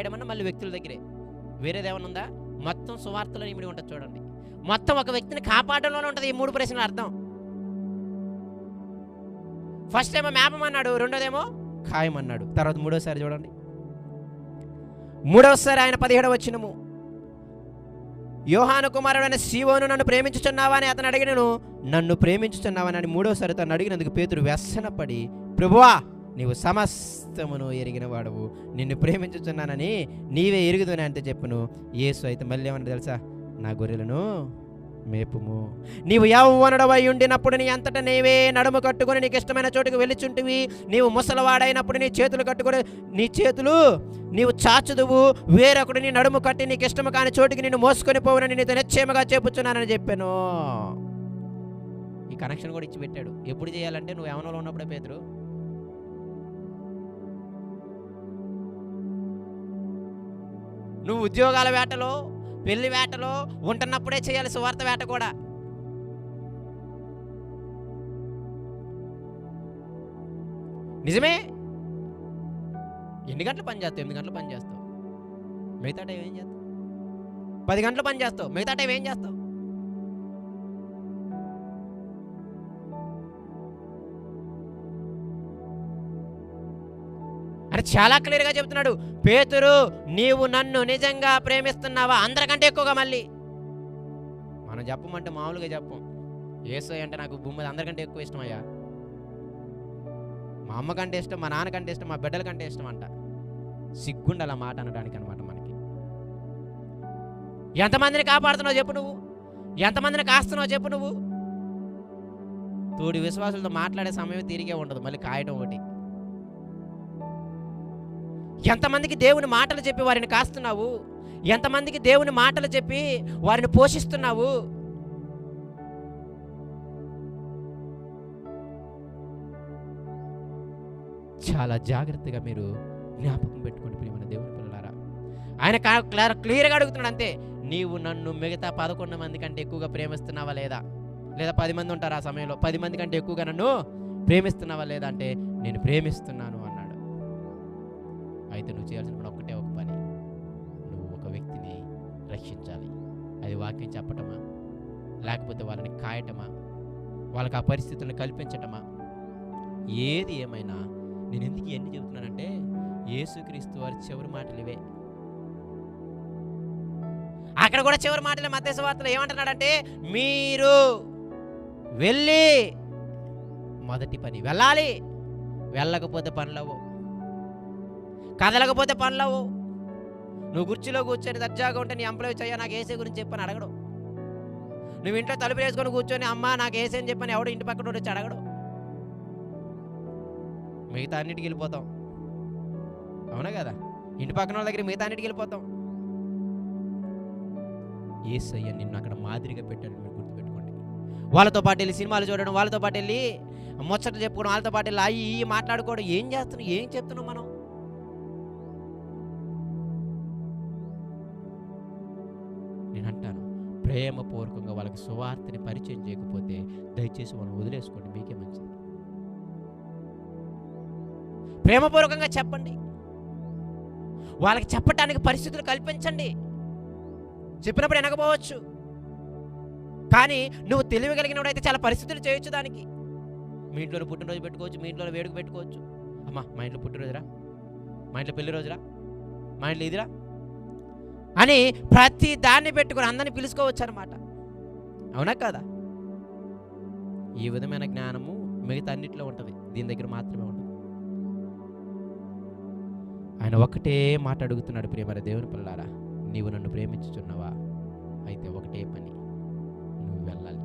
రాయడం అన్న మళ్ళీ వ్యక్తుల దగ్గరే. వేరేదేమన్నా ఉందా మొత్తం సువార్తలో ఇమిడి ఉంటుంది చూడండి. మొత్తం ఒక వ్యక్తిని కాపాడంలోనే ఉంటుంది ఈ మూడు ప్రశ్నల అర్థం. ఫస్ట్ ఏమో మేపమన్నాడు రెండోదేమో ఖాయమన్నాడు తర్వాత మూడోసారి చూడండి. మూడవసారి ఆయన పదిహేడవ వచ్చినము యోహాను కుమారుడైన శివోను నన్ను ప్రేమించుచున్నావా అని అతను అడిగినను నన్ను ప్రేమించుచున్నావా అని మూడోసారి తను అడిగినందుకు పేతురు వ్యసనపడి ప్రభువా నీవు సమస్తమును ఎరిగిన వాడవు. నిన్ను ప్రేమించుచున్నానని నీవే ఎరుగుదని అంటే చెప్పును. యేసు అయితే మళ్ళీ ఏమన్నా తెలుసా? నా గొర్రెలను మేపుము. నీవు యవ్వనుడవై ఉండినప్పుడు నీ అంతట నీవే నడుము కట్టుకొని నీకు ఇష్టమైన చోటుకు వెళ్ళిచుంటివి. నీవు ముసలవాడైనప్పుడు నీ చేతులు కట్టుకొని నీ చేతులు నీవు చాచుదువు. వేరొకడు నీ నడుము కట్టి నీకు ఇష్టము కాని చోటుకి నిన్ను మోసుకొని పోవునని నీతో నిశ్చయముగా చెప్పుచున్నానని చెప్పాను. ఈ కనెక్షన్ కూడా ఇచ్చి పెట్టాడు ఎప్పుడు చేయాలంటే నువ్వు యవనలో ఉన్నప్పుడే పేదరు నువ్వు ఉద్యోగాల వేటలో పెళ్ళి వేటలో ఉంటున్నప్పుడే చేయాలి సువార్త వేట కూడా. నిజమే? ఎన్ని గంటలు పని చేస్తావు? ఎనిమిది గంటలు పని చేస్తావు? మిగతా టైం ఏం చేస్తావు? పది గంటలు పని చేస్తావు? మిగతా టైం ఏం చేస్తావు? అని చాలా క్లియర్గా చెప్తున్నాడు పేతురు నీవు నన్ను నిజంగా ప్రేమిస్తున్నావా? అందరికంటే ఎక్కువగా మళ్ళీ. మనం చెప్పమంటే మామూలుగా చెప్పం. ఏసో అంటే నాకు భూమి అందరికంటే ఎక్కువ ఇష్టం అయ్యా మా అమ్మకంటే ఇష్టం మా నాన్న కంటే ఇష్టం మా బిడ్డల కంటే ఇష్టం అంట. సిగ్గుండాల మాట అనడానికి అనమాట మనకి. ఎంతమందిని కాపాడుతున్నావు చెప్పు నువ్వు? ఎంతమందిని కాస్తున్నావు చెప్పు నువ్వు? తోడి విశ్వాసులతో మాట్లాడే సమయం తిరిగే ఉండదు. మళ్ళీ కాయటం ఒకటి. ఎంతమందికి దేవుని మాటలు చెప్పి వారిని కాస్తున్నావు? ఎంతమందికి దేవుని మాటలు చెప్పి వారిని పోషిస్తున్నావు? చాలా జాగ్రత్తగా మీరు జ్ఞాపకం పెట్టుకోండి ప్రియమైన దేవుని పిల్లలారా. ఆయన క్లియర్ క్లియర్గా అడుగుతున్నాడు అంతే నీవు నన్ను మిగతా పదకొండు మంది కంటే ఎక్కువగా ప్రేమిస్తున్నావా లేదా? లేదా పది మంది ఉంటారు ఆ సమయంలో? పది మంది కంటే ఎక్కువగా నన్ను ప్రేమిస్తున్నావా లేదా? అంటే నేను ప్రేమిస్తున్నాను. అయితే నువ్వు చేయాల్సిన పని ఒక్కటే ఒక పని. నువ్వు ఒక వ్యక్తిని రక్షించాలి. అది వాక్యం చెప్పటమా? లేకపోతే వాళ్ళని కాయటమా? వాళ్ళకి ఆ పరిస్థితులను కల్పించటమా? ఏది ఏమైనా నేను ఎందుకు ఎన్ని చెబుతున్నానంటే యేసుక్రీస్తు వారి చివరి మాటలు ఇవే. అక్కడ కూడా చివరి మాటలు మధ్య వార్తలు ఏమంటున్నాడంటే మీరు వెళ్ళి మొదటి పని వెళ్ళాలి. వెళ్ళకపోతే పనులవు కదలకపోతే పనులవు. నువ్వు కుర్చీలో కూర్చొని దర్జాగా ఉంటే నీ ఎంప్లాయ్ అయ్యా నాకు ఏసీ గురించి చెప్పని అడగడు. నువ్వు ఇంట్లో తలుపు వేసుకొని కూర్చొని అమ్మ నాకు ఏసీ అని చెప్పని ఎవడు ఇంటి పక్కన వచ్చి అడగడు. మిగతా అన్నిటికి వెళ్ళిపోతాం. అవునా కదా? ఇంటి పక్కన వాళ్ళ దగ్గర మిగతా అన్నిటికి వెళ్ళిపోతాం. ఏసయ్య నిన్ను అక్కడ మాదిరిగా పెట్టాడు మీరు గుర్తుపెట్టుకోండి. వాళ్ళతో పాటు వెళ్ళి సినిమాలు చూడడం వాళ్ళతో పాటు వెళ్ళి ముచ్చట చెప్పుకోవడం వాళ్ళతో పాటు వెళ్ళి అయ్యి మాట్లాడుకోవడం ఏం చేస్తున్నాం ఏం చెప్తున్నాం మనం? ప్రేమపూర్వకంగా వాళ్ళకి సువార్తని పరిచయం చేయకపోతే దయచేసి వాళ్ళని వదిలేసుకోండి. మీకే మంచిది. ప్రేమపూర్వకంగా చెప్పండి. వాళ్ళకి చెప్పటానికి పరిస్థితులు కల్పించండి. చెప్పినప్పుడు వినకపోవచ్చు. కానీ నువ్వు తెలివి అయితే చాలా పరిస్థితులు చేయొచ్చు దానికి. మీ ఇంట్లో పుట్టినరోజు పెట్టుకోవచ్చు మీ ఇంట్లో వేడుక పెట్టుకోవచ్చు. అమ్మా మా ఇంట్లో పుట్టినరోజురా? మా ఇంట్లో పెళ్ళి రోజురా? మా ఇంట్లో ఇదిరా? అని ప్రతి దాన్ని పెట్టుకుని అందరిని పిలుచుకోవచ్చు అనమాట అవునా కదా? ఈ విధమైన జ్ఞానము మిగతా అన్నింటిలో ఉంటుంది. దీని దగ్గర మాత్రమే ఉంటుంది. ఆయన ఒకటే మాట అడుగుతున్నాడు ప్రియమర దేవుని పిల్లారా నీవు నన్ను ప్రేమించుచున్నావా? అయితే ఒకటే పని నువ్వు వెళ్ళాలి.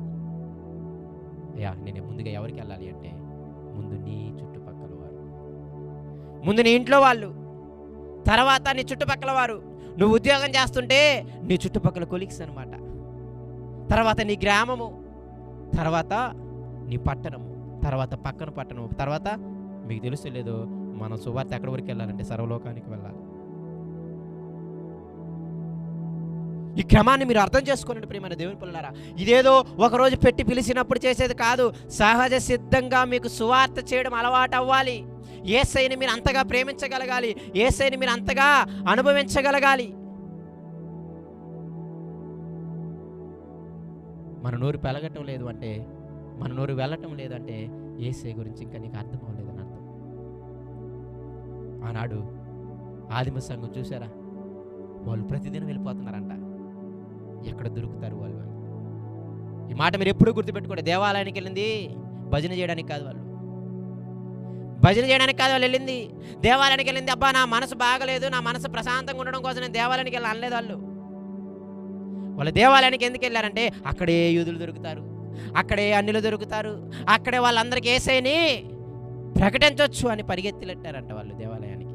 అయ్యా నేను ముందుగా ఎవరికి వెళ్ళాలి అంటే ముందు నీ చుట్టుపక్కల వారు. ముందు నీ ఇంట్లో వాళ్ళు తర్వాత నీ చుట్టుపక్కల వారు. నువ్వు ఉద్యోగం చేస్తుంటే నీ చుట్టుపక్కల కొలిక్స్ అనమాట తర్వాత నీ గ్రామము తర్వాత నీ పట్టణము తర్వాత పక్కన పట్టణము తర్వాత మీకు తెలుసు లేదు మనం సువార్త ఎక్కడి వరకు వెళ్ళాలంటే సర్వలోకానికి వెళ్ళాలి. ఈ క్రమాన్ని మీరు అర్థం చేసుకోనండి ప్రియమైన దేవుని పిల్లలారా. ఇదేదో ఒకరోజు పెట్టి పిలిచినప్పుడు చేసేది కాదు సహజ సిద్ధంగా మీకు సువార్త చేయడం అలవాటు అవ్వాలి. ఏసైని మీరు అంతగా ప్రేమించగలగాలి. ఏసైని మీరు అంతగా అనుభవించగలగాలి. మన నోరు పెలగటం లేదు అంటే మన నోరు వెళ్ళటం లేదంటే ఏసై గురించి ఇంకా నీకు అర్థం అవ్వలేదని అర్థం. ఆనాడు ఆదిమ సంఘం చూసారా వాళ్ళు ప్రతిదినం వెళ్ళిపోతున్నారంట. ఎక్కడ దొరుకుతారు వాళ్ళు ఈ మాట మీరు ఎప్పుడూ గుర్తుపెట్టుకోండి. దేవాలయానికి వెళ్ళింది భజన చేయడానికి కాదు వాళ్ళు. భజన చేయడానికి కాదు వాళ్ళు వెళ్ళింది. దేవాలయానికి వెళ్ళింది అబ్బా నా మనసు బాగలేదు నా మనసు ప్రశాంతంగా ఉండడం కోసం నేను దేవాలయానికి వెళ్ళి అనలేదు వాళ్ళు. వాళ్ళ దేవాలయానికి ఎందుకు వెళ్ళారంటే అక్కడే యూదులు దొరుకుతారు అక్కడే అన్నిలు దొరుకుతారు అక్కడే వాళ్ళందరికీ ఏసైని ప్రకటించవచ్చు అని పరిగెత్తిలెట్టారంట వాళ్ళు దేవాలయానికి.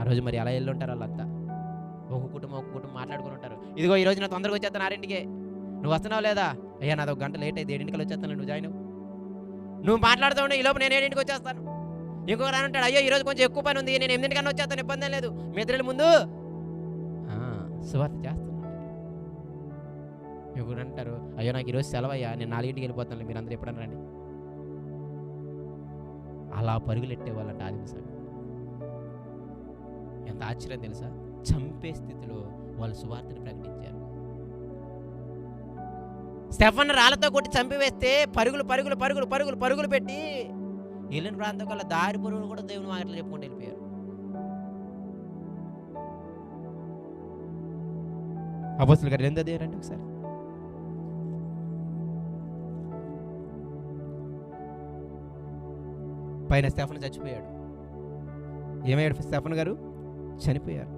ఆ రోజు మరి అలా వెళ్ళుంటారు వాళ్ళంతా. ఒక కుటుంబం ఒక కుటుంబం మాట్లాడుకుని ఉంటారు. ఇదిగో ఈ రోజు నా తొందరగా వచ్చేస్తాను ఆరింటికి. నువ్వు వస్తున్నావు లేదా? అయ్యా నాది ఒక గంట లేట్ అయితే ఏడింటికి వచ్చేస్తాను నువ్వు జాయిన్ అవ్వు. నువ్వు మాట్లాడుతూ ఉండే ఈ లోపు నేను ఏడింటికి వచ్చేస్తాను. ఇంకొక రాను ఉంటాడు అయ్యో ఈరోజు కొంచెం ఎక్కువ పని ఉంది నేను ఎనిమిదింటికన్నా వచ్చేస్తాను ఇబ్బంది లేదు. మీ ఇద్దరి ముందు. సువార్త చేస్తున్నాడు. ఇంకొకరు అంటారు అయ్యో నాకు ఈరోజు సెలవు అయ్యా నేను నాలుగింటికి వెళ్ళిపోతాను మీరు అందరూ ఎప్పుడన్నా రండి. అలా పరుగులెట్టే వాళ్ళంట ఆదిమ సంఘం ఎంత ఆశ్చర్యం తెలుసా? చంపే స్థితిలో వాళ్ళు సువార్తను ప్రకటించారు. స్టెఫన్ రాళ్ళతో కొట్టి చంపివేస్తే పరుగులు పరుగులు పరుగులు పరుగులు పరుగులు పెట్టి వెళ్ళిన ప్రాంతం కల్లా దారి పురుగులు కూడా దేవుని వాటిలో చెప్పుకుంటూ వెళ్ళిపోయారు. అపోస్తుల గారు ఎంత రండి ఒకసారి. పైన స్టెఫన్ చచ్చిపోయాడు. ఏమయ్యాడు స్టెఫన్ గారు? చనిపోయారు.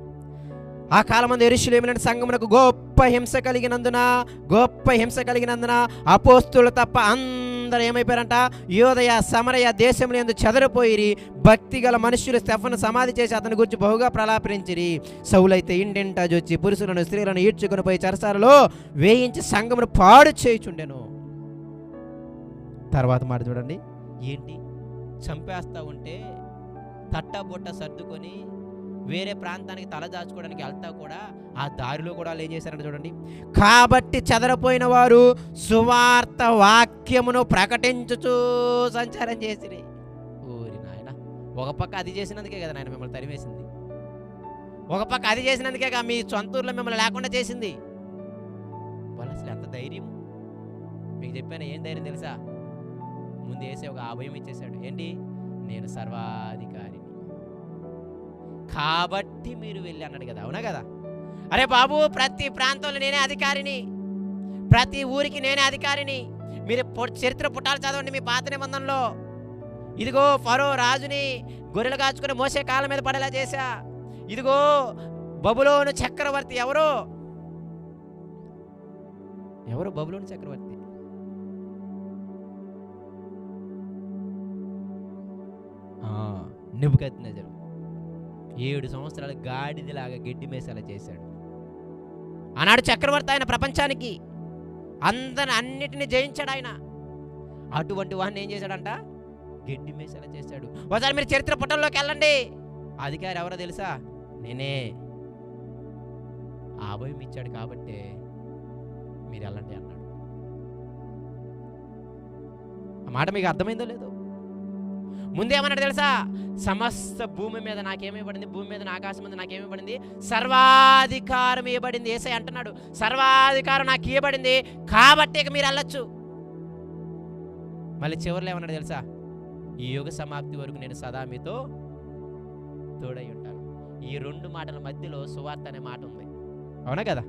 ఆ కాలమంది ఎరుషులేమిన సంగమునకు గొప్ప హింస కలిగినందున గొప్ప హింస కలిగినందున అపోస్తులు తప్ప అందరూ ఏమైపోయారంట? యోదయ సమరయ దేశంలో ఎందు చెదరిపోయిరి. భక్తి గల మనుష్యులు స్టెఫను సమాధి చేసి అతని గురించి బహుగా ప్రలాపరించిరి సౌలైతే ఇంటింటా జొచ్చి పురుషులను స్త్రీలను ఈడ్చుకుని పోయి చరసాలలో వేయించి సంగమును పాడు చేయుచుండెను. తర్వాత మాట చూడండి. ఏంటి? చంపేస్తా ఉంటే తట్ట బుట్ట సర్దుకొని వేరే ప్రాంతానికి తల దాచుకోవడానికి వెళ్తా కూడా ఆ దారిలో కూడా వాళ్ళు ఏం చేశారంటే చూడండి. కాబట్టి చెదరపోయిన వారు సువార్త వాక్యమును ప్రకటించుచూ సంచారం చేసిరి. ఊరి నాయన ఒక పక్క అది చేసినందుకే కదా నాయన మిమ్మల్ని తరిమేసింది. ఒక పక్క అది చేసినందుకే కదా మీ సొంత ఊర్లో మిమ్మల్ని లేకుండా చేసింది. వాళ్ళు అసలు ఎంత ధైర్యం? మీకు చెప్పాను ఏం ధైర్యం తెలుసా? ముందు వేసే ఒక అభయం ఇచ్చేసాడు ఏంటి? నేను సర్వాధికారి. కాబట్టి మీరు వెళ్ళి అన్నాడు కదా అవునా కదా? అరే బాబు ప్రతి ప్రాంతంలో నేనే అధికారిని. ప్రతి ఊరికి నేనే అధికారిని. మీరు చరిత్ర పుట్టాలు చదవండి మీ పాత నిబంధనలో. ఇదిగో ఫరో రాజుని గొర్రెలు కాచుకుని మోసే కాళ్ళ మీద పడేలా చేశా. ఇదిగో బబులోను చక్రవర్తి ఎవరు? ఎవరు బబులోను చక్రవర్తి? నిబుకద్నెజరు. ఏడు సంవత్సరాలు గాడిదలాగా గడ్డి మేసాల చేశాడు. ఆనాడు చక్రవర్తి ఆయన ప్రపంచానికి అందరిని అన్నిటిని జయించాడు ఆయన. అటువంటి వాడిని ఏం చేశాడంట? గడ్డి మేసాల చేశాడు. ఒకసారి మీరు చరిత్ర పుటంలోకి వెళ్ళండి. అధికారి ఎవరో తెలుసా? నేనే. ఆ భయం ఇచ్చాడు కాబట్టే మీరు వెళ్ళండి అన్నాడు. ఆ మాట మీకు అర్థమైందో లేదో? ముందేమన్నాడు తెలుసా? సమస్త భూమి మీద నాకేమివ్వబడింది భూమి మీద ఆకాశం మీద నాకేమివ్వబడింది సర్వాధికారం ఇవ్వబడింది. ఏసై అంటున్నాడు సర్వాధికారం నాకు ఇవ్వబడింది కాబట్టి ఇక మీరు వెళ్ళొచ్చు. మళ్ళీ చివరిలో ఏమన్నాడు తెలుసా? ఈ యుగ సమాప్తి వరకు నేను సదా మీతో తోడై ఉంటాను. ఈ రెండు మాటల మధ్యలో సువార్త అనే మాట ఉంది. అవునా కదా?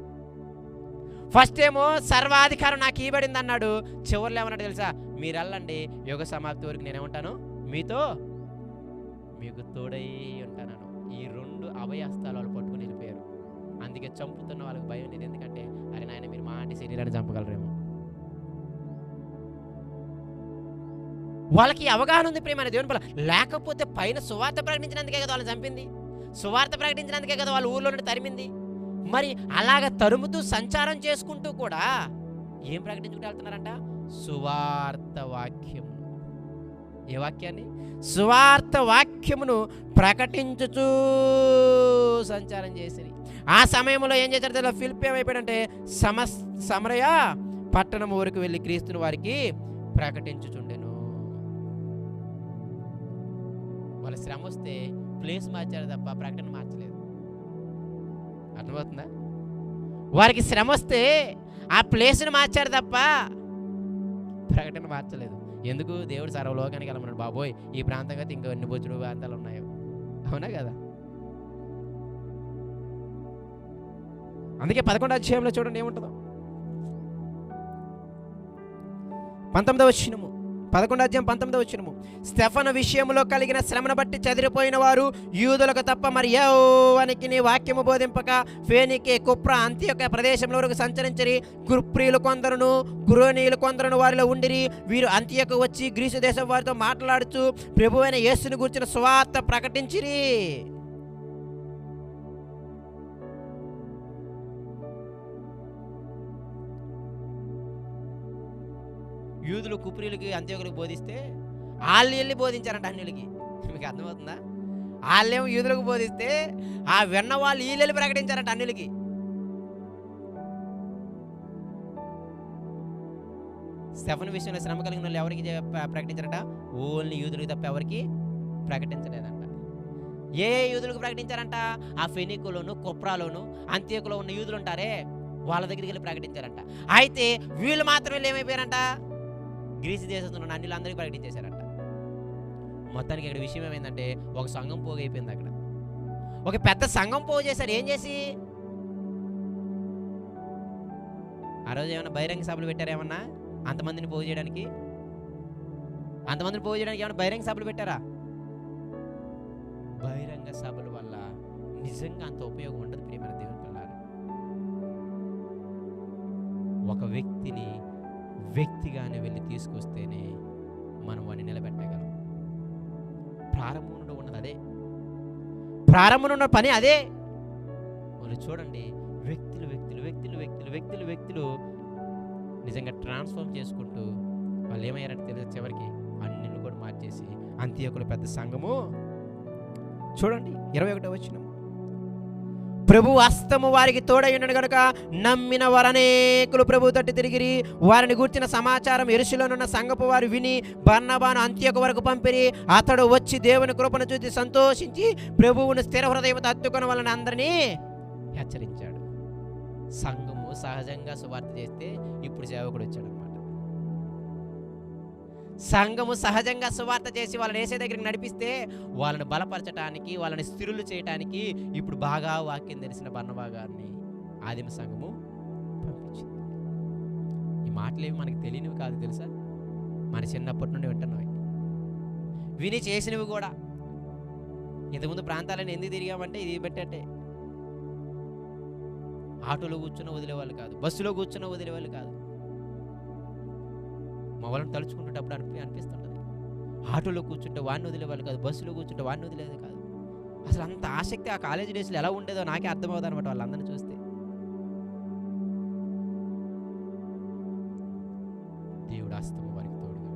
ఫస్ట్ ఏమో సర్వాధికారం నాకు ఇవ్వబడింది అన్నాడు. చివరిలో ఏమన్నాడు తెలుసా? మీరు వెళ్ళండి యుగ సమాప్తి వరకు నేనేమంటాను మీతో మీకు తోడై ఉంటాను ఈ రెండు అవయస్థాలు వాళ్ళు పట్టుకుని వెళ్ళిపోయారు. అందుకే చంపుతున్న వాళ్ళకి భయం లేదు. ఎందుకంటే అరే నాయన మీరు మా ఆంటీ శరీరాన్ని చంపగలరేమో. వాళ్ళకి అవగాహన ఉంది ప్రేమ దేవుని పట్ల లేకపోతే పైన సువార్త ప్రకటించినందుకే కదా వాళ్ళని చంపింది. సువార్త ప్రకటించినందుకే కదా వాళ్ళ ఊర్లో నుండి తరిమింది. మరి అలాగ తరుముతూ సంచారం చేసుకుంటూ కూడా ఏం ప్రకటించుకుంటూ వెళ్తున్నారంట? సువార్త వాక్యం ఏ వాక్యాన్ని? సువార్త వాక్యమును ప్రకటించుచూ సంచారం చేసిరి. ఆ సమయంలో ఏం చేశారు తెలియదు ఫిలిప్ ఏమైపోయాడంటే సమ సమరయ పట్టణం ఊరికి వెళ్ళి క్రీస్తుని వారికి ప్రకటించుచుండెను. వాళ్ళ శ్రమ వస్తే ప్లేస్ మార్చారు తప్ప ప్రకటన మార్చలేదు. అర్థమవుతుందా? వారికి శ్రమ వస్తే ఆ ప్లేస్ని మార్చారు తప్ప ప్రకటన మార్చలేదు. ఎందుకు దేవుడు సర్వలోకానికి వెళ్ళమన్నాడు? బాబోయ్ ఈ ప్రాంతం ఇంకా ఎన్ని బొచ్చుడు ప్రాంతాలు ఉన్నాయో. అవునా కదా? అందుకే పదకొండు అధ్యాయంలో చూడండి ఏముంటుందో. పంతొమ్మిదవ వచ్చినము పదకొండు అధ్యాయం పంతొమ్మిదో వచ్చినము స్టెఫన విషయంలో కలిగిన శ్రమను బట్టి చెదిరిపోయిన వారు యూదులకు తప్ప మరి యెహోవానికి నీ వాక్యము బోధింపక ఫేనికే కుప్ర అంత్యొక ప్రదేశంలో వరకు సంచరించరి. కుప్రీలు కొందరును కురోనీయులు కొందరును వారిలో ఉండిరి. వీరు అంత్యకు వచ్చి గ్రీసు దేశం వారితో మాట్లాడుచు ప్రభువైన యేసుని గురించిన స్వార్థ ప్రకటించిరి. యూదులు కుప్రీలకి అంత్యోగులకు బోధిస్తే వాళ్ళు వెళ్ళి బోధించారంట అన్యులకి. మీకు అర్థమవుతుందా? వాళ్ళేమో యూదులకు బోధిస్తే ఆ విన్న వాళ్ళు వీళ్ళు ప్రకటించారంట అన్యులకి. సెవెన్ విషయంలో శ్రమ కలిగిన వాళ్ళు ఎవరికి ప్రకటించారట? ఓన్లీ యూదులకు తప్ప ఎవరికి ప్రకటించలేదంట. ఏ ఏ యూదులకు ప్రకటించారంట? ఆ ఫెనికులోను కుప్రాలోను అంత్యకులో ఉన్న యూదులు ఉంటారే వాళ్ళ దగ్గరికి వెళ్ళి ప్రకటించారంట. అయితే వీళ్ళు మాత్రం వెళ్ళి ఏమైపోయారంట? గ్రీసు దేశంలో ఉన్న అన్నిలందరికీ ప్రకటించేశారంట మొత్తానికి ఇక్కడ విషయం ఏమైందంటే ఒక సంఘం పోగైపోయింది అక్కడ. ఒక పెద్ద సంఘం పోగు చేశారు ఏం చేసి? ఆ రోజు ఏమైనా బహిరంగ సభలు పెట్టారా ఏమన్నా? అంతమందిని పోగు చేయడానికి? అంతమందిని పోగు చేయడానికి ఏమైనా బహిరంగ సభలు పెట్టారా? బహిరంగ సభల వల్ల నిజంగా అంత ఉపయోగం ఉండదు ప్రియమైన దేవుని ఒక వ్యక్తిని వ్యక్తిగానే వెళ్ళి తీసుకొస్తేనే మనం వాడిని నిలబెట్టగలం. ప్రారంభంలో ఉన్నది అదే. ప్రారంభంలో ఉన్న పని అదే. వాళ్ళు చూడండి వ్యక్తులు వ్యక్తులు వ్యక్తులు వ్యక్తులు వ్యక్తులు వ్యక్తులు నిజంగా ట్రాన్స్ఫార్మ్ చేసుకుంటూ వాళ్ళు ఏమయ్యారంటే తెలియదు చివరికి అన్నిని కూడా మార్చేసి అంత్యకులు పెద్ద సంఘము. చూడండి ఇరవై ఒకటో వచ్చిన ప్రభు హస్తము వారికి తోడయ్యుండను గనుక నమ్మిన వారనేకులు ప్రభు తట్టు తిరిగిరి. వారిని గూర్చిన సమాచారం ఎరుసులోనున్న సంగపు వారు విని బర్ణబాను అంత్యకు వరకు పంపిరి. అతడు వచ్చి దేవుని కృపను చూసి సంతోషించి ప్రభువును స్థిర హృదయంతో హత్తుకున్న వాళ్ళని అందరినీ హెచ్చరించాడు. సంఘము సహజంగా సువార్త చేస్తే ఇప్పుడు సేవకుడు వచ్చాడు. సంఘము సహజంగా సువార్త చేసి వాళ్ళని వేసే దగ్గరికి నడిపిస్తే వాళ్ళని బలపరచడానికి వాళ్ళని స్థిరులు చేయడానికి ఇప్పుడు బాగా వాక్యం తెలిసిన బన్నబా గారిని ఆదిమ సంఘము పంపించింది. ఈ మాటలేవి మనకి తెలియనివి కాదు తెలుసా? మన చిన్నప్పటి నుండి వింటున్నవి విని చేసినవి కూడా. ఇంతకుముందు ప్రాంతాలను ఎందుకు తిరిగామంటే ఇది పెట్టట్టే ఆటోలో కూర్చున్న వదిలేవాళ్ళు కాదు బస్సులో కూర్చున్న వదిలేవాళ్ళు కాదు. వాళ్ళని తలుచుకుంటున్నప్పుడు అనిపి అనిపిస్తుంటుంది. ఆటోలో కూర్చుంటే వాడిని వదిలేవాళ్ళు కాదు బస్సులో కూర్చుంటే వాడిని వదిలేదు కాదు. అసలు అంత ఆసక్తి ఆ కాలేజీ డేస్లో ఎలా ఉండేదో నాకే అర్థమవుతుంది అనమాట వాళ్ళందరినీ చూస్తే. దేవుడు అస్తమ వారికి తోడుగా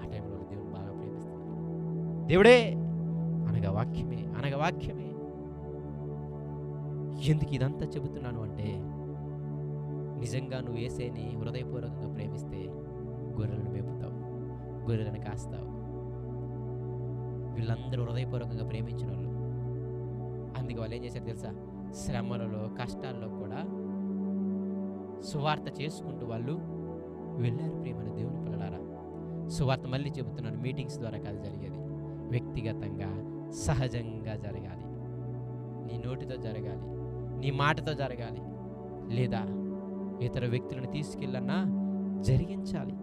ఆ టైంలో దేవుడు బాగా ప్రేమిస్తున్నారు. దేవుడే అనగా వాక్యమే అనగా వాక్యమే. ఎందుకు ఇదంతా చెబుతున్నాను అంటే నిజంగా నువ్వు ఏసేని హృదయపూర్వకంగా ప్రేమిస్తే గొర్రెలను మేపుతావు గొర్రెలను కాస్తావు. వీళ్ళందరూ హృదయపూర్వకంగా ప్రేమించిన వాళ్ళు. అందుకే వాళ్ళు ఏం చేశారు తెలుసా? శ్రమలలో కష్టాల్లో కూడా సువార్త చేసుకుంటూ వాళ్ళు వెళ్ళారు ప్రియమైన దేవుని పిల్లలారా. సువార్త మళ్ళీ చెబుతున్నాను మీటింగ్స్ ద్వారా కాదు జరిగేది. వ్యక్తిగతంగా సహజంగా జరగాలి. నీ నోటితో జరగాలి నీ మాటతో జరగాలి లేదా ఇతర వ్యక్తులను తీసుకెళ్ళన్నా జరిగించాలి.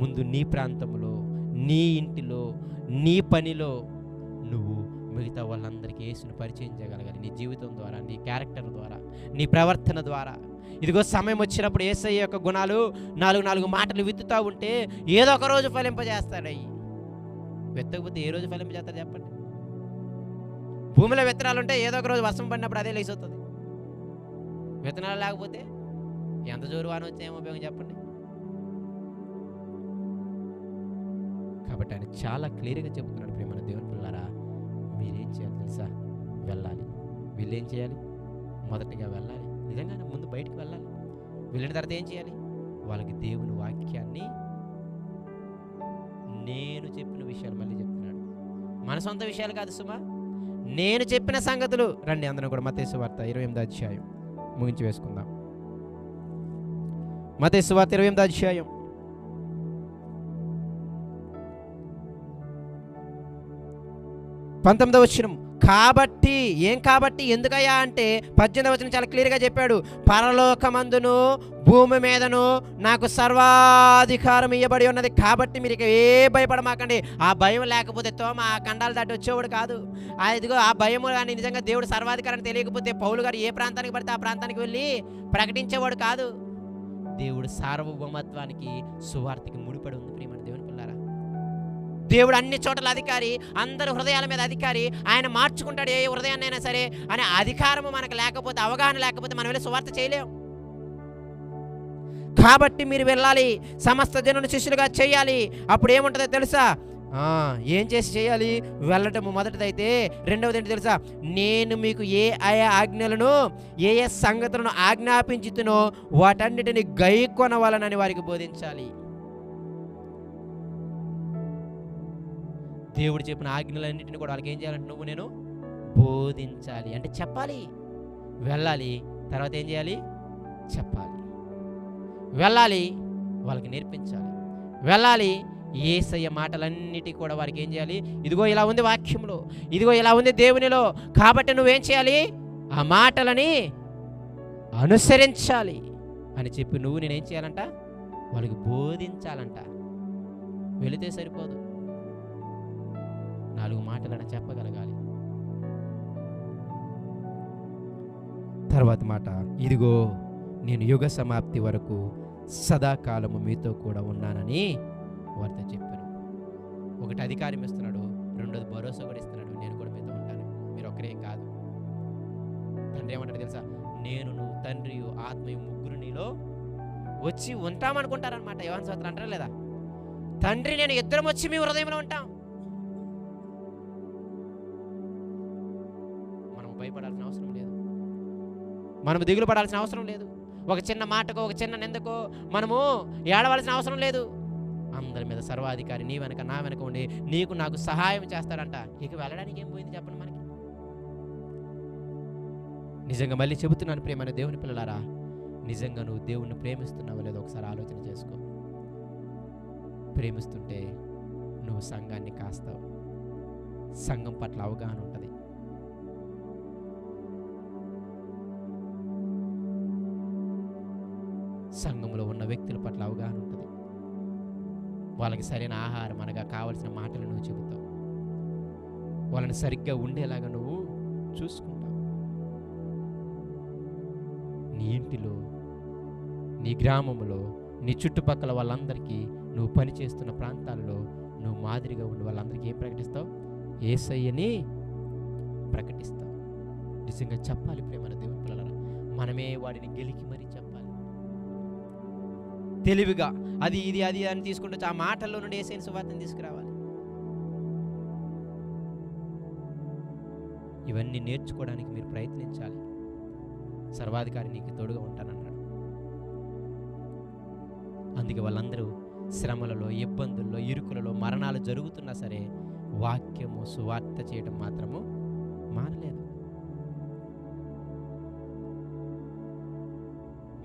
ముందు నీ ప్రాంతంలో నీ ఇంటిలో నీ పనిలో నువ్వు మిగతా వాళ్ళందరికీ యేసును పరిచయం చేయగలగాలి. నీ జీవితం ద్వారా నీ క్యారెక్టర్ ద్వారా నీ ప్రవర్తన ద్వారా. ఇదిగో సమయం వచ్చినప్పుడు ఏసఐ యొక్క గుణాలు నాలుగు నాలుగు మాటలు విత్తుతూ ఉంటే ఏదో ఒక రోజు ఫలింపజేస్తాడయ్యి వెత్తకపోతే ఏ రోజు ఫలింపజేస్తాడు చెప్పండి? భూమిలో విత్తనాలు ఉంటే ఏదో ఒక రోజు వర్షం పడినప్పుడు అదే లేసవుతుంది విత్తనాలు లేకపోతే ఎంత జోరు వాన వచ్చే ఏం ఉపయోగం చెప్పండి? కాబట్టి ఆయన చాలా క్లియర్గా చెబుతున్నాడు ప్రేమ దేవుని పిల్లారా మీరేం చేయాలి తెలుసా? వెళ్ళాలి. వీళ్ళేం చేయాలి? మొదటిగా వెళ్ళాలి. నిజంగానే ముందు బయటకు వెళ్ళాలి. వెళ్ళిన తర్వాత ఏం చేయాలి? వాళ్ళకి దేవుని వాక్యాన్ని నేను చెప్పిన విషయాలు మళ్ళీ చెప్తున్నాడు. మన సొంత విషయాలు కాదు సుమా. నేను చెప్పిన సంగతులు. రండి అందరం కూడా మతేసు వార్త ఇరవై ఎనిమిది అధ్యాయం. ముగించి వేసుకుందాం మతేసు వార్త ఇరవై ఎనిమిది అధ్యాయం పంతొమ్మిదవ వచనం. కాబట్టి ఏం కాబట్టి? ఎందుకయ్యా అంటే పద్దెనిమిది వచనం చాలా క్లియర్గా చెప్పాడు. పరలోకమందును భూమి మీదను నాకు సర్వాధికారం ఇవ్వబడి ఉన్నది. కాబట్టి మీరు ఇక ఏ భయపడమాకండి. ఆ భయం లేకపోతే తోమ ఆ కండాలు దాటి వచ్చేవాడు కాదు. ఆ ఇదిగో ఆ భయము కానీ నిజంగా దేవుడు సర్వాధికారం తెలియకపోతే పౌలు గారు ఏ ప్రాంతానికి పడితే ఆ ప్రాంతానికి వెళ్ళి ప్రకటించేవాడు కాదు. దేవుడు సార్వభౌమత్వానికి సువార్తకి ముడిపడి ఉంది ప్రియమ దేవుడు అన్ని చోట్ల అధికారి అందరు హృదయాల మీద అధికారి ఆయన మార్చుకుంటాడు ఏ హృదయాన్నైనా సరే అనే అధికారము మనకు లేకపోతే అవగాహన లేకపోతే మనం వెళ్ళి సువార్త చేయలేము కాబట్టి మీరు వెళ్ళాలి సమస్త జనుని శిష్యులుగా చేయాలి. అప్పుడు ఏముంటుందో తెలుసా? ఏం చేసి చేయాలి? వెళ్ళటము మొదటిదైతే రెండవది ఏంటి తెలుసా? నేను మీకు ఏ ఆయా ఆజ్ఞలను ఏ ఏ సంగతులను ఆజ్ఞాపించుతునో వాటన్నిటిని గైకొనవాలనని వారికి బోధించాలి. దేవుడు చెప్పిన ఆజ్ఞలన్నింటిని కూడా వాళ్ళకి ఏం చేయాలంటే నువ్వు నేను బోధించాలి. అంటే చెప్పాలి. వెళ్ళాలి. తర్వాత ఏం చేయాలి? చెప్పాలి. వెళ్ళాలి. వాళ్ళకి నేర్పించాలి. వెళ్ళాలి. ఏసయ్య మాటలన్నిటి కూడా వారికి ఏం చేయాలి? ఇదిగో ఇలా ఉంది వాక్యంలో ఇదిగో ఇలా ఉంది దేవునిలో. కాబట్టి నువ్వేం చేయాలి? ఆ మాటలని అనుసరించాలి అని చెప్పి నువ్వు నేనేం చేయాలంట? వాళ్ళకి బోధించాలంట. వెళితే సరిపోదు. నాలుగు మాటలను చెప్పగలగాలి. తర్వాత మాట ఇదిగో నేను యుగ సమాప్తి వరకు సదాకాలము మీతో కూడా ఉన్నానని వారితో చెప్పాను. ఒకటి అధికారం ఇస్తున్నాడు రెండోది భరోసా కూడా ఇస్తున్నాడు నేను కూడా మీతో ఉంటాను. మీరు ఒక్కరేం కాదు. తండ్రి ఏమంటాడు తెలుసా? నేను నువ్వు తండ్రి ఆత్మయు ముగ్గురు నీలో వచ్చి ఉంటామనుకుంటారనమాట యోహాన్ సోత్రం అంటారా లేదా? తండ్రి నేను ఇద్దరం వచ్చి మీ హృదయంలో ఉంటాం. భయపడాల్సిన అవసరం లేదు. మనం దిగులు పడాల్సిన అవసరం లేదు. ఒక చిన్న మాటకో ఒక చిన్న నిందకో మనము ఏడవలసిన అవసరం లేదు. అందరి మీద సర్వాధికారి నీ వెనక నా వెనక ఉండి నీకు నాకు సహాయం చేస్తాడంట. ఇక వెళ్ళడానికి ఏం పోయింది చెప్పండి మనకి. నిజంగా మళ్ళీ చెబుతున్నాను ప్రేమైన దేవుని పిల్లలారా నిజంగా నువ్వు దేవుణ్ణి ప్రేమిస్తున్నావు లేదో ఒకసారి ఆలోచన చేసుకో. ప్రేమిస్తుంటే నువ్వు సంఘాన్ని కాస్తావు. సంఘం పట్ల అవగాహన ఉంటుంది. సంఘంలో ఉన్న వ్యక్తుల పట్ల అవగాహన ఉంటుంది. వాళ్ళకి సరైన ఆహారం అనగా కావలసిన మాటలు నువ్వు చెబుతావు. వాళ్ళని సరిగ్గా ఉండేలాగా నువ్వు చూసుకుంటావు. నీ ఇంటిలో నీ గ్రామంలో నీ చుట్టుపక్కల వాళ్ళందరికీ నువ్వు పనిచేస్తున్న ప్రాంతాల్లో నువ్వు మాదిరిగా ఉండి వాళ్ళందరికీ ఏం ప్రకటిస్తావు? ఏసయ్యని ప్రకటిస్తావు. నిజంగా చెప్పాలి ప్రేమ దేవుని పిల్లల మనమే వాడిని గెలికి మరి తెలివిగా. అది ఇది అది అని తీసుకుంటూ ఆ మాటల్లో నుండి ఏసైన సువార్తను తీసుకురావాలి. ఇవన్నీ నేర్చుకోవడానికి మీరు ప్రయత్నించాలి. సర్వాధికారి నీకు తోడుగా ఉంటానన్నాడు. అందుకే వాళ్ళందరూ శ్రమలలో ఇబ్బందుల్లో ఇరుకులలో మరణాలు జరుగుతున్నా సరే వాక్యము సువార్త చేయడం మాత్రము మానలేదు.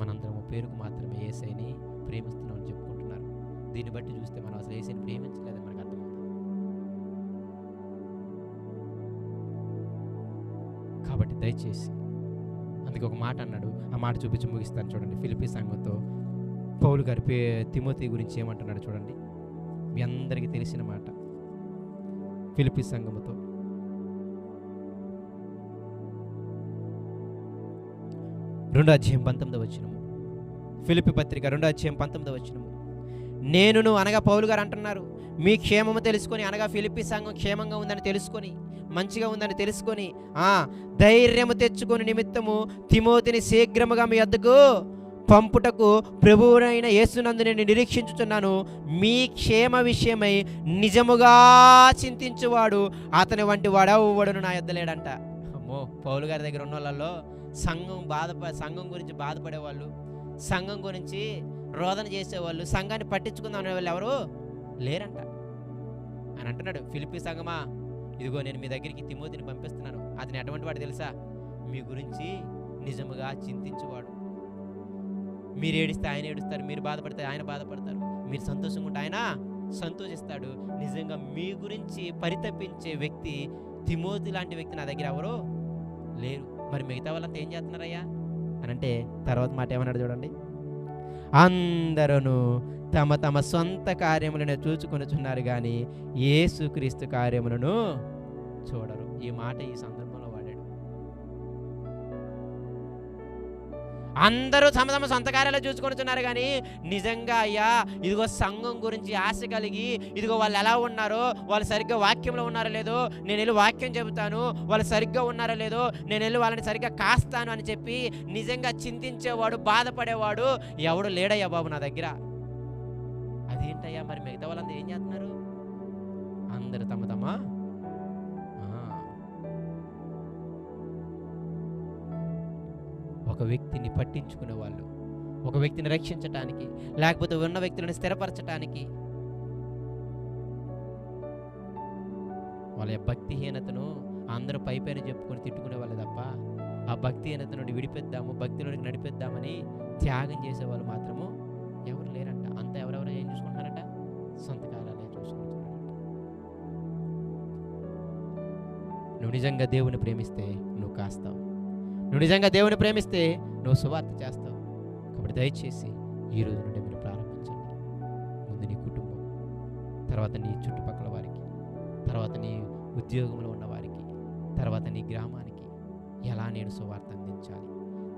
మనందరము పేరుకు మాత్రమే ఏసైని ప్రేమిస్తున్నామని చెప్పుకుంటున్నారు. దీన్ని బట్టి చూస్తే మనం అసలు ఏసీని ప్రేమించలేదని మనకు అర్థమవుతుంది. కాబట్టి దయచేసి అందుకే ఒక మాట అన్నాడు. ఆ మాట చూపించి ముగిస్తాను చూడండి. ఫిలిపి సంఘంతో పౌలు గారి పే తిమోతి గురించి ఏమంటున్నాడు చూడండి. మీ అందరికీ తెలిసిన మాట. ఫిలిపి సంఘముతో రెండో అధ్యాయం పంతొమ్మిది వచ్చినము ఫిలిపి పత్రిక రెండో అధ్యాయం పంతొమ్మిదో వచ్చినము నేనును అనగా పౌలు గారు అంటున్నారు. మీ క్షేమము తెలుసుకొని అనగా ఫిలిపి సంఘం క్షేమంగా ఉందని తెలుసుకొని మంచిగా ఉందని తెలుసుకొని ఆ ధైర్యము తెచ్చుకొని నిమిత్తము తిమోతిని శీఘ్రముగా మీ అద్దకు పంపుటకు ప్రభువునైన యేసునందు నేను నిరీక్షించుచున్నాను. మీ క్షేమ విషయమై నిజముగా చింతించువాడు అతని వంటి వాడెవడును నా ఎద్దలేడంట అమ్మో! పౌలు గారి దగ్గర ఉన్న వాళ్ళలో సంఘం బాధప సంఘం గురించి బాధపడేవాళ్ళు. సంఘం గురించి రోదన చేసేవాళ్ళు సంఘాన్ని పట్టించుకుందాం అనే వాళ్ళు ఎవరు లేరంట. అని అంటున్నాడు ఫిలిపి సంఘమా ఇదిగో నేను మీ దగ్గరికి తిమోతిని పంపిస్తున్నాను. అతను ఎటువంటి వాడు తెలుసా? మీ గురించి నిజముగా చింతించువాడు. మీరు ఏడిస్తే ఆయన ఏడుస్తారు మీరు బాధపడితే ఆయన బాధపడతారు. మీరు సంతోషంగా ఉంటే ఆయన సంతోషిస్తాడు. నిజంగా మీ గురించి పరితపించే వ్యక్తి తిమోతి లాంటి వ్యక్తి నా దగ్గర ఎవరో లేరు. మరి మిగతా వాళ్ళంతా ఏం చేస్తున్నారయ్యా? అని అంటే తర్వాత మాట ఏమన్నాడు చూడండి. అందరూ తమ తమ సొంత కార్యములను చూచుకొనుచున్నారు కానీ ఏసుక్రీస్తు కార్యములను చూడరు. ఈ మాట ఈ సందర్భం అందరూ తమ తమ సొంత కార్యాలు చూసుకుంటున్నారు కానీ నిజంగా అయ్యా ఇదిగో సంఘం గురించి ఆశ కలిగి ఇదిగో వాళ్ళు ఎలా ఉన్నారో వాళ్ళు సరిగ్గా వాక్యంలో ఉన్నారో లేదో నేను వెళ్ళి వాక్యం చెబుతాను వాళ్ళు సరిగ్గా ఉన్నారో లేదో నేను వెళ్ళి వాళ్ళని సరిగ్గా కాస్తాను అని చెప్పి నిజంగా చింతించేవాడు బాధపడేవాడు ఎవడు లేడయ్యా బాబు నా దగ్గర. అదేంటయ్యా మరి మిగతా వాళ్ళందరూ ఏం చేస్తున్నారు? అందరు తమ తమ ఒక వ్యక్తిని పట్టించుకునే వాళ్ళు ఒక వ్యక్తిని రక్షించటానికి లేకపోతే ఉన్న వ్యక్తులను స్థిరపరచటానికి వాళ్ళ భక్తిహీనతను అందరూ పైపైన చెప్పుకొని తిట్టుకునే వాళ్ళు తప్ప ఆ భక్తిహీనత నుండి విడిపిద్దాము భక్తిలోనికి నడిపిద్దామని త్యాగం చేసేవాళ్ళు మాత్రము ఎవరు లేరంట. అంత ఎవరెవరు ఏం చూసుకుంటున్నారట? సొంత కాలాలే చూసుకుంటున్నారట. నువ్వు నిజంగా దేవుని ప్రేమిస్తే నువ్వు కాస్తావు. నువ్వు నిజంగా దేవుని ప్రేమిస్తే నువ్వు సువార్త చేస్తావు. కాబట్టి దయచేసి ఈ రోజు నుండి మీరు ప్రారంభించండి. ముందు నీ కుటుంబం తర్వాత నీ చుట్టుపక్కల వారికి తర్వాత నీ ఉద్యోగంలో ఉన్న వారికి తర్వాత నీ గ్రామానికి ఎలా నేను సువార్త అందించాలి?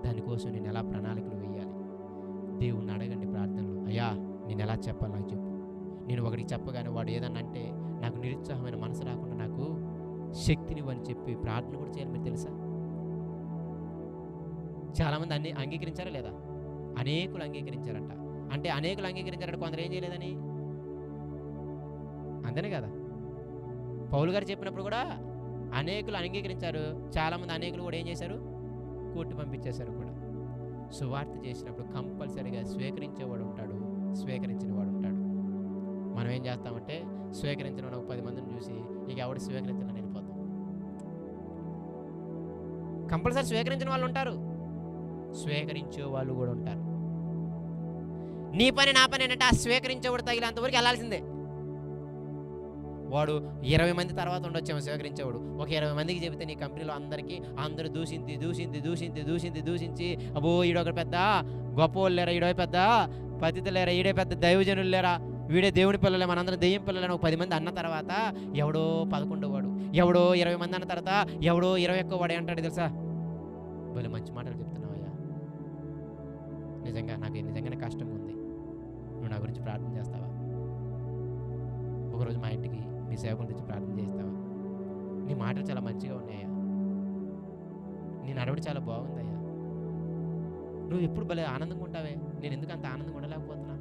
దానికోసం నేను ఎలా ప్రణాళికలు వేయాలి? దేవుణ్ణి అడగండి ప్రార్థనలు. అయ్యా నేను ఎలా చెప్పాలి నాకు చెప్పు. నేను ఒకడికి చెప్పగానే వాడు ఏదన్నా అంటే నాకు నిరుత్సాహమైన మనసు రాకుండా నాకు శక్తినివ్వని చెప్పి ప్రార్థన కూడా చేయాలి. మీరు తెలుసా? చాలామంది అన్ని అంగీకరించారా లేదా? అనేకులు అంగీకరించారంట. అంటే అనేకులు అంగీకరించారంటే కొందరు ఏం చేయలేదని? అంతేనే కదా? పౌలు గారు చెప్పినప్పుడు కూడా అనేకులు అంగీకరించారు. చాలామంది అనేకులు కూడా ఏం చేశారు? కోర్టు పంపించేశారు కూడా. సువార్త చేసినప్పుడు కంపల్సరిగా స్వీకరించేవాడు ఉంటాడు. స్వీకరించిన వాడు ఉంటాడు. మనం ఏం చేస్తామంటే స్వీకరించిన ఒక పది మందిని చూసి ఇక ఎవడు స్వీకరించాలని వెళ్ళిపోతాం కంపల్సరీ స్వీకరించిన వాళ్ళు ఉంటారు. స్వీకరించే వాళ్ళు కూడా ఉంటారు. నీ పని నా పని ఏంటంటే ఆ స్వీకరించేవాడు తగిలేంతవరకు వెళ్ళాల్సిందే. వాడు ఇరవై మంది తర్వాత ఉండొచ్చేమో స్వీకరించేవాడు. ఒక ఇరవై మందికి చెబితే నీ కంపెనీలో అందరికీ అందరూ దూసింది దూసింది దూసింది దూసింది దూషించి అబ్బో ఈడొక పెద్ద గొప్పవాళ్ళు లేరా ఈడో పెద్ద పతిత లేరా ఈడే పెద్ద దైవజనులు లేరా వీడే దేవుని పిల్లలే మనందరం దెయ్యం పిల్లలని ఒక పది మంది అన్న తర్వాత ఎవడో పదకొండో వాడు ఎవడో ఇరవై మంది అన్న తర్వాత ఎవడో ఇరవై ఎక్కువ వాడే అంటాడు తెలుసా? భలే మంచి మాటలు చెప్తున్నావయ్యా నిజంగా నాకు నిజంగానే కష్టంగా ఉంది నువ్వు నా గురించి ప్రార్థన చేస్తావా? ఒకరోజు మా ఇంటికి మీ సేవకుల తెచ్చి ప్రార్థన చేస్తావా నీ మాటలు చాలా మంచిగా ఉన్నాయా? నీ నడవడి చాలా బాగుందయ్యా. నువ్వు ఎప్పుడు భలే ఆనందంగా ఉంటావే? నేను ఎందుకు అంత ఆనందంగా ఉండలేకపోతున్నా?